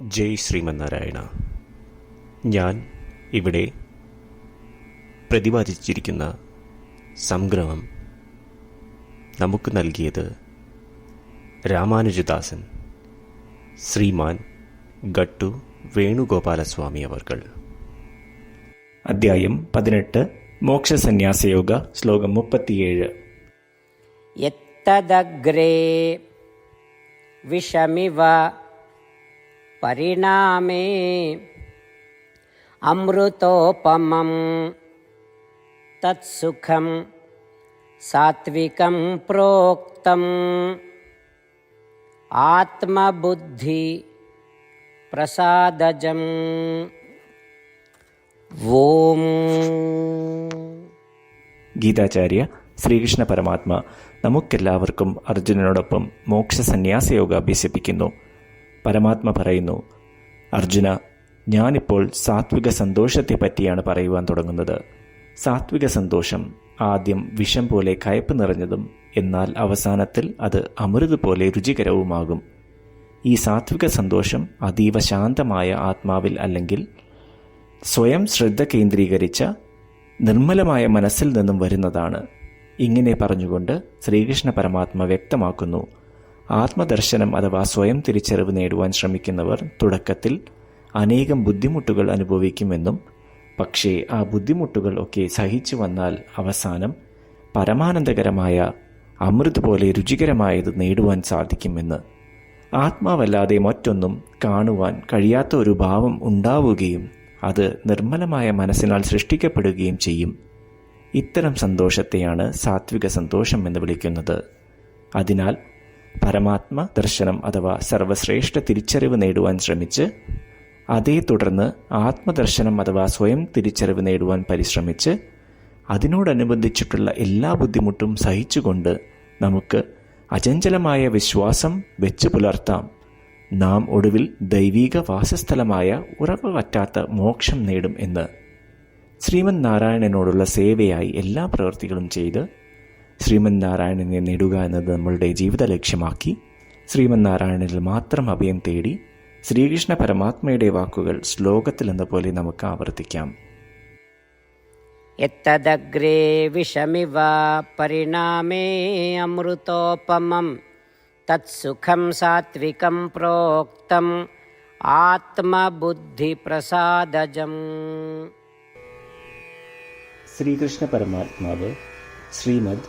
ജയ് ശ്രീമന്നാരായണ. ഞാൻ ഇവിടെ പ്രതിപാദിച്ചിരിക്കുന്ന സംഗ്രഹം നമുക്ക് നൽകിയത് രാമാനുജദാസൻ ശ്രീമാൻ ഗട്ടു വേണുഗോപാലസ്വാമി അവർകൾ. അദ്ധ്യായം പതിനെട്ട് മോക്ഷസന്യാസയോഗ ശ്ലോകം മുപ്പത്തിയേഴ്. എത്തദഗ്രേ വിഷമിവ పరిణామే అమృతోపమం తత్సుఖం సాత్వికం ప్రోక్తం ఆత్మబుద్ధి ప్రసాదజం ఓం ഗീതാചാര്യ ശ്രീകൃഷ്ണ പരമാത്മ നമുക്കെല്ലാവർക്കും അർജുനനോടൊപ്പം മോക്ഷ സന്യാസയോഗ അഭ്യസിപ്പിക്കുന്നു പരമാത്മ പറയുന്നു. അർജുന ഞാനിപ്പോൾ സാത്വിക സന്തോഷത്തെ പറ്റിയാണ് പറയുവാൻ തുടങ്ങുന്നത്. സാത്വിക സന്തോഷം ആദ്യം വിഷം പോലെ കയപ്പ് നിറഞ്ഞതും എന്നാൽ അവസാനത്തിൽ അത് അമൃത് പോലെ രുചികരവുമാകും. ഈ സാത്വിക സന്തോഷം അതീവ ശാന്തമായ ആത്മാവിൽ അല്ലെങ്കിൽ സ്വയം ശ്രദ്ധ കേന്ദ്രീകരിച്ച നിർമ്മലമായ മനസ്സിൽ നിന്നും വരുന്നതാണ്. ഇങ്ങനെ പറഞ്ഞുകൊണ്ട് ശ്രീകൃഷ്ണ പരമാത്മ വ്യക്തമാക്കുന്നു. ആത്മദർശനം അഥവാ സ്വയം തിരിച്ചറിവ് നേടുവാൻ ശ്രമിക്കുന്നവർ തുടക്കത്തിൽ അനേകം ബുദ്ധിമുട്ടുകൾ അനുഭവിക്കുമെന്നും പക്ഷേ ആ ബുദ്ധിമുട്ടുകൾ ഒക്കെ സഹിച്ചു വന്നാൽ അവസാനം പരമാനന്ദകരമായ അമൃത് പോലെ രുചികരമായത് നേടുവാൻ സാധിക്കുമെന്ന്. ആത്മാവല്ലാതെ മറ്റൊന്നും കാണുവാൻ കഴിയാത്ത ഒരു ഭാവം ഉണ്ടാവുകയും അത് നിർമ്മലമായ മനസ്സിനാൽ സൃഷ്ടിക്കപ്പെടുകയും ചെയ്യും. ഇത്തരം സന്തോഷത്തെയാണ് സാത്വിക സന്തോഷം എന്ന് വിളിക്കുന്നത്. അതിനാൽ പരമാത്മ ദർശനം അഥവാ സർവശ്രേഷ്ഠ തിരിച്ചറിവ് നേടുവാൻ ശ്രമിച്ച് അതേ തുടർന്ന് ആത്മദർശനം അഥവാ സ്വയം തിരിച്ചറിവ് നേടുവാൻ പരിശ്രമിച്ച് അതിനോടനുബന്ധിച്ചിട്ടുള്ള എല്ലാ ബുദ്ധിമുട്ടും സഹിച്ചുകൊണ്ട് നമുക്ക് അചഞ്ചലമായ വിശ്വാസം വെച്ചു പുലർത്താം. നാം ഒടുവിൽ ദൈവീക വാസസ്ഥലമായ ഉറവ് മോക്ഷം നേടും എന്ന് ശ്രീമൻ നാരായണനോടുള്ള സേവയായി എല്ലാ പ്രവൃത്തികളും ചെയ്ത് ശ്രീമന്നാരായണനെ നേടുക എന്നത് നമ്മളുടെ ജീവിത ലക്ഷ്യമാക്കി ശ്രീമന്നാരായണനിൽ മാത്രം അഭയം തേടി ശ്രീകൃഷ്ണ പരമാത്മയുടെ വാക്കുകൾ ശ്ലോകത്തിലെന്ന പോലെ നമുക്ക് ആവർത്തിക്കാം. എത്തദഗ്രേ വിഷമിവ പരിണാമേ അമൃതോപമം തത്സുഖം സാത്വികം പ്രോക്തം ആത്മബുദ്ധി പ്രസാദജം ശ്രീകൃഷ്ണ പരമാത്മാവ് ശ്രീമദ്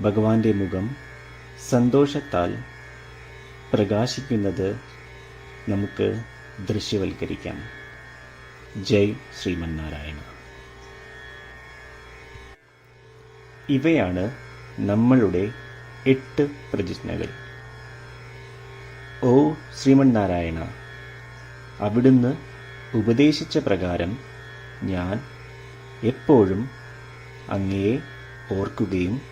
ഭഗവാന്റെ മുഖം സന്തോഷത്താൽ പ്രകാശിക്കുന്നത് നമുക്ക് ദൃശ്യവൽക്കരിക്കാം. ജയ് ശ്രീമന്നാരായണ. ഇവയാണ് നമ്മളുടെ എട്ട് പ്രതിജ്ഞകൾ. ഓ ശ്രീമന്നാരായണ അവിടുന്ന് ഉപദേശിച്ച പ്രകാരം ഞാൻ എപ്പോഴും അങ്ങയെ ഓർക്കുകയും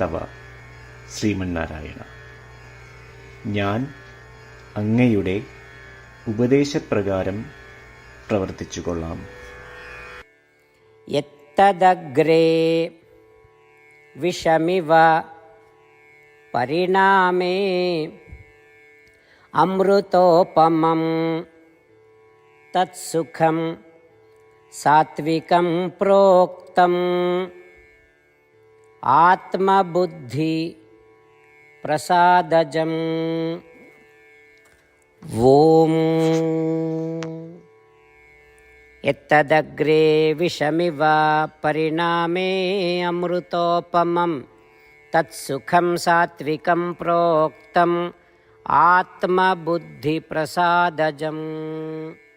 തവ ശ്രീമന്നാരായണ ഞാൻ അങ്ങയുടെ ഉപദേശപ്രകാരം പ്രവർത്തിച്ചു കൊള്ളാം എത്തദഗ്രേ വിഷമിവ പരിണാമേ അമൃതോപമം തത്സുഖം സാത്വികം പ്രോക്തം प्रोक्तम् आत्मबुद्धिप्रसादजम् ॐ यत्तदग्रे विषमिव परिणामे अमृतोपमं तत्सुखं सात्विकं प्रोक्तम्। आत्मबुद्धिप्रसादजम्